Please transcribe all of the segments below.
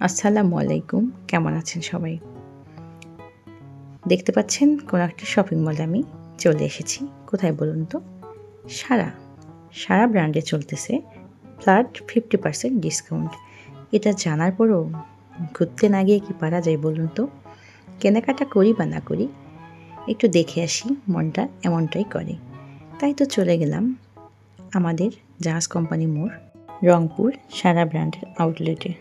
আসসালামু আলাইকুম। কেমন আছেন সবাই? দেখতে পাচ্ছেন কোনো একটা শপিং মলে আমি চলে এসেছি। কোথায় বলুন তো? সারা সারা ব্র্যান্ডে চলতেছে। ফ্ল্যাট ফিফটি পার্সেন্ট ডিসকাউন্ট এটা জানার পরও ঘুরতে না গিয়ে কি পারা যায় বলুন তো? কেনাকাটা করি বা না করি, একটু দেখে আসি মনটা এমনটাই করে। তাই তো চলে গেলাম আমাদের জাহাজ কোম্পানি মোড় রংপুর সারা ব্র্যান্ডের আউটলেটে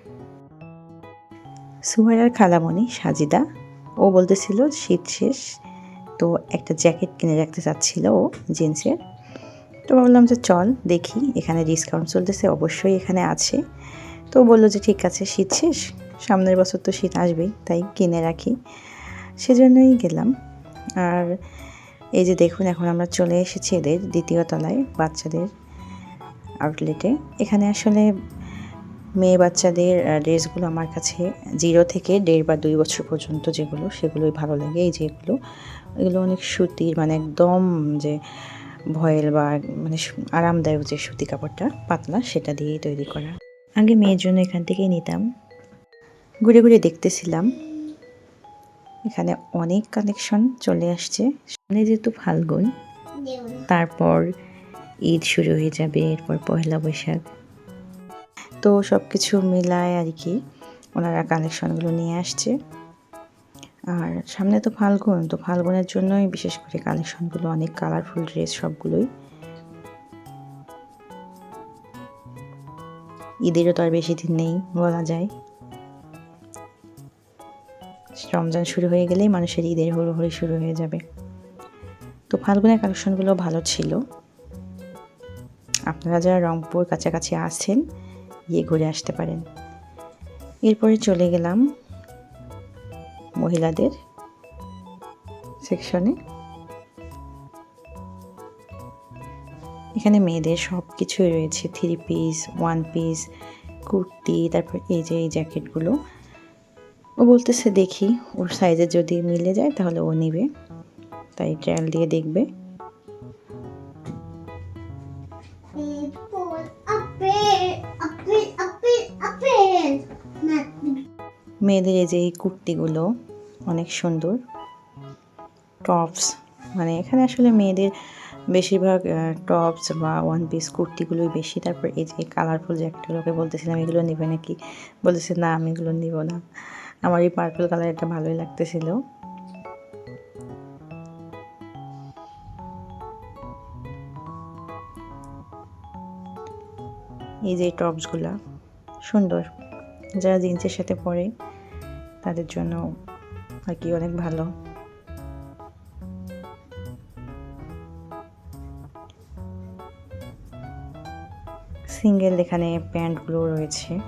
সুহারার খালামণি সাজিদা। ও বলতেছিল, শীত শেষ, তো একটা জ্যাকেট কিনে রাখতে চাচ্ছিল ও জিন্সের তো ভাবলাম যে চল দেখি, এখানে ডিসকাউন্ট চলতেছে, অবশ্যই এখানে আছে। তো বলল যে, ঠিক আছে, শীত শেষ, সামনের বছর তো শীত আসবেই, তাই কিনে রাখি। সেজন্যই গেলাম। আর এই যে দেখুন, এখন আমরা চলে এসেছি এদের দ্বিতীয় তলায় বাচ্চাদের আউটলেটে এখানে আসলে মেয়ে বাচ্চাদের ড্রেসগুলো আমার কাছে জিরো থেকে দেড় বা দুই বছর পর্যন্ত যেগুলো সেগুলোই ভালো লাগে। এই যেগুলো এগুলো অনেক সুতির মানে একদম যে ভয়েল বা মানে আরামদায়ক যে সুতি কাপড়টা পাতলা সেটা দিয়েই তৈরি করা। আগে মেয়ের জন্য এখান থেকেই নিতাম। ঘুরে ঘুরে দেখতেছিলাম। এখানে অনেক কালেকশন চলে আসছে। সামনে যেহেতু ফাল্গুন তারপর ঈদ শুরু হয়ে যাবে এরপর পয়লা বৈশাখ। তো সব কিছু মিলায় আর কি ওনারা কালেকশনগুলো নিয়ে আসছে। আর সামনে তো ফাল্গুন, তো ফাল্গুনের জন্যই বিশেষ করে কালেকশনগুলো, অনেক কালারফুল ড্রেস সবগুলোই। ঈদেরও তো আর বেশি দিন নেই, বলা যায়। রমজান শুরু হয়ে গেলেই মানুষের ঈদের হুড়োহুড়ি শুরু হয়ে যাবে। তো ফাল্গুনের কালেকশনগুলো ভালো ছিল। আপনারা যারা রংপুর কাছাকাছি আছেন গিয়ে ঘুরে আসতে পারেন। এরপরে চলে গেলাম মহিলাদের সেকশনে এখানে মেয়েদের সব কিছুই রয়েছে three piece one piece kurti, তারপর এই যে এই জ্যাকেটগুলো ও বলতেছে, দেখি, ওর সাইজে যদি মিলে যায় তাহলে ও নিবে। তাই ট্রায়াল দিয়ে দেখবে। মেয়েদের এই যে এই কুর্তিগুলো, অনেক সুন্দর। টপস মানে এখানে আসলে মেয়েদের বেশিরভাগ টপস বা ওয়ান পিস কুর্তিগুলোই বেশি। তারপর এই যে কালারফুল জ্যাকেটগুলোকে বলতেছিলাম, এগুলো নেবে নাকি? বলতেছে না, আমি এগুলো নিব না। আমার এই পার্পল কালারটা ভালোই লাগতেছিল। এই যে টপসগুলা সুন্দর। যারা জিন্সের সাথে পরে তাদের জন্য আর কি অনেক ভালো? সিঙ্গেল এখানে প্যান্টগুলো রয়েছে।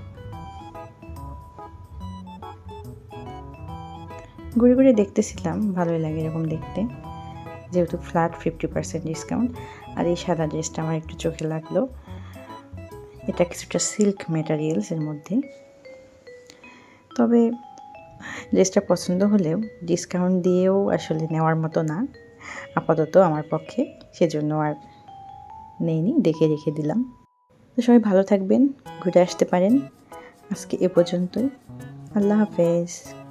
ঘুরে ঘুরে দেখতেছিলাম, ভালোই লাগে এরকম দেখতে। যেহেতু ফ্ল্যাট ফিফটি পার্সেন্ট ডিসকাউন্ট আর এই সাদা ড্রেসটা আমার একটু চোখে লাগল। এটা কিছুটা সিল্ক ম্যাটারিয়ালসের মধ্যে। তবে ড্রেসটা পছন্দ হলেও ডিসকাউন্ট দিয়েও আসলে নেওয়ার মতো না। আপাতত আমার পক্ষে সেজন্য আর নেইনি, দেখে রেখে দিলাম। তো সবাই ভালো থাকবেন, ঘুরে আসতে পারেন। আজকে এ পর্যন্তই। আল্লাহ হাফেজ।